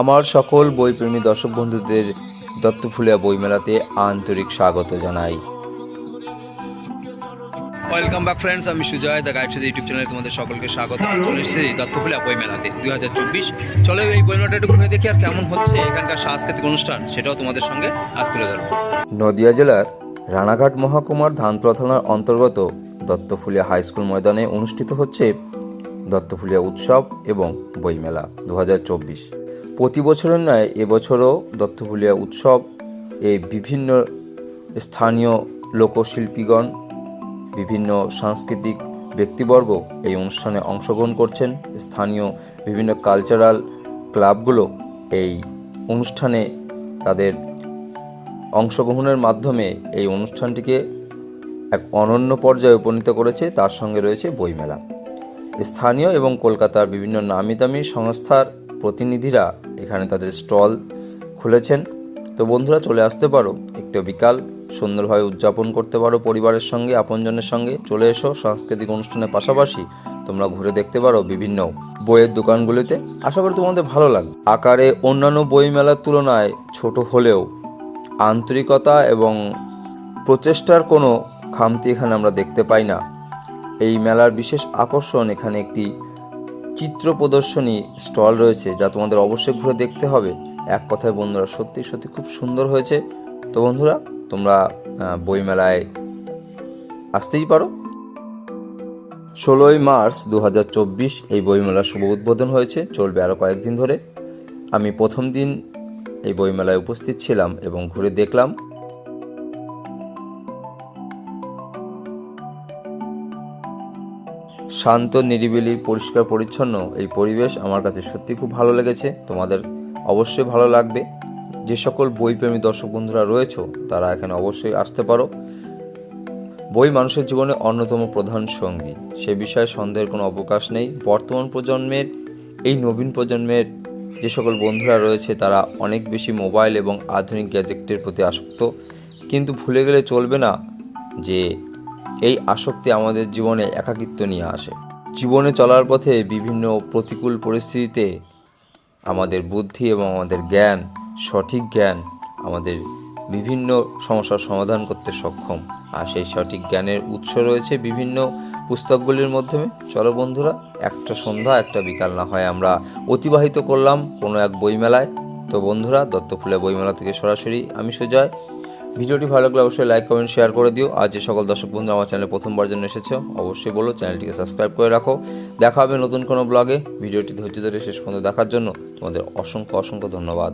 আমার সকল বইপ্রেমী দর্শক বন্ধুদের দত্তফুলিয়া বইমেলাতে আন্তরিক স্বাগত জানাই। ওয়েলকাম ব্যাক ফ্রেন্ডস আমি সুজয় দ্য গাইড ইউটিউব চ্যানেলে তোমাদের সকলকে স্বাগত। চলে এসেছি দত্তফুলিয়া বই মেলাতে দুই হাজার চব্বিশ। চলো এই বই মেলাটা একটু ঘুরে দেখি আর কেমন হচ্ছে এখানকার সাংস্কৃতিক অনুষ্ঠান সেটাও তোমাদের সঙ্গে আজ তুলে ধরবো। নদিয়া জেলার রানাঘাট মহকুমার ধানতলা থানার অন্তর্গত দত্তফুলিয়া হাই স্কুল ময়দানে অনুষ্ঠিত হচ্ছে দত্তফুলিয়া উৎসব এবং বইমেলা দুই হাজার চব্বিশ। প্রতি বছরের ন্যায় এবছরও দত্তফুলিয়া উৎসব এই বিভিন্ন স্থানীয় লোকশিল্পীগণ, বিভিন্ন সাংস্কৃতিক ব্যক্তিবর্গ এই অনুষ্ঠানে অংশগ্রহণ করছেন। স্থানীয় বিভিন্ন কালচারাল ক্লাবগুলো এই অনুষ্ঠানে তাদের অংশগ্রহণের মাধ্যমে এই অনুষ্ঠানটিকে এক অনন্য পর্যায়ে উপনীত করেছে। তার সঙ্গে রয়েছে বইমেলা। স্থানীয় এবং কলকাতার বিভিন্ন নামি দামি সংস্থার প্রতিনিধিরা এখানে তাদের স্টল খুলেছেন। তো বন্ধুরা, চলে আসতে পারো। একটু বিকাল, সুন্দরভাবে উদযাপন করতে পারো পরিবারের সঙ্গে, আপনজনের সঙ্গে। চলে এসো সাংস্কৃতিক অনুষ্ঠানের পাশাপাশি। তোমরা ঘুরে দেখতে পারো বিভিন্ন বইয়ের দোকানগুলিতে। আশা করি তোমাদের ভালো লাগবে। আকারে অন্যান্য বই মেলার তুলনায় ছোট হলেও আন্তরিকতা এবং প্রচেষ্টার কোনো খামতি এখানে আমরা দেখতে পাই না। এই মেলার বিশেষ আকর্ষণ এখানে একটি চিত্র প্রদর্শনী স্টল রয়েছে, যা তোমাদের অবশ্যই ঘুরে দেখতে হবে। এক কথায় বন্ধুরা সত্যি সত্যি খুব সুন্দর হয়েছে। তো বন্ধুরা, তোমরা বইমেলায় আসতেই পারো। ষোলোই মার্চ দু হাজার চব্বিশ এই বইমেলার শুভ উদ্বোধন হয়েছে। চলবে আরও কয়েকদিন ধরে। আমি প্রথম দিন এই বইমেলায় উপস্থিত ছিলাম এবং ঘুরে দেখলাম শান্ত, নিরিবিলি, পরিষ্কার, পরিচ্ছন্ন এই পরিবেশ আমার কাছে সত্যি খুব ভালো লেগেছে। তোমাদের অবশ্যই ভালো লাগবে। যে সকল বইপ্রেমী দর্শক বন্ধুরা রয়েছে, তারা এখানে অবশ্যই আসতে পারো। বই মানুষের জীবনে অন্যতম প্রধান সঙ্গী। সে বিষয়ে সন্দেহের কোনো অবকাশ নেই। বর্তমান প্রজন্মের, এই নবীন প্রজন্মের যে সকল বন্ধুরা রয়েছে, তারা অনেক বেশি মোবাইল এবং আধুনিক গ্যাজেটের প্রতি আসক্ত। কিন্তু ভুলে গেলে চলবে না যে এই আসক্তি আমাদের জীবনে একাকিত্ব নিয়ে আসে। জীবনে চলার পথে বিভিন্ন প্রতিকূল পরিস্থিতিতে আমাদের বুদ্ধি এবং আমাদের জ্ঞান, সঠিক জ্ঞান আমাদের বিভিন্ন সমস্যার সমাধান করতে সক্ষম। আর সেই সঠিক জ্ঞানের উৎস রয়েছে বিভিন্ন পুস্তকগুলির মাধ্যমে। চলো বন্ধুরা, একটা সন্ধ্যা, একটা বিকাল, না হয় আমরা অতিবাহিত করলাম কোনো এক বইমেলায়। তো বন্ধুরা দত্তফুলে বইমেলা থেকে সরাসরি, আমি সুজয় ভিডিওটি ভালো লাগলে অবশ্যই লাইক কমেন্ট শেয়ার করে দিও। আর যে সকল দর্শক বন্ধু আমার চ্যানেলে প্রথমবার জন্য এসেছ, অবশ্যই বলো চ্যানেলটিকে সাবস্ক্রাইব করে রাখো। দেখা হবে নতুন কোনো ব্লগে ভিডিওটি ধৈর্য ধরে শেষ পর্যন্ত দেখার জন্য তোমাদের অসংখ্য অসংখ্য ধন্যবাদ।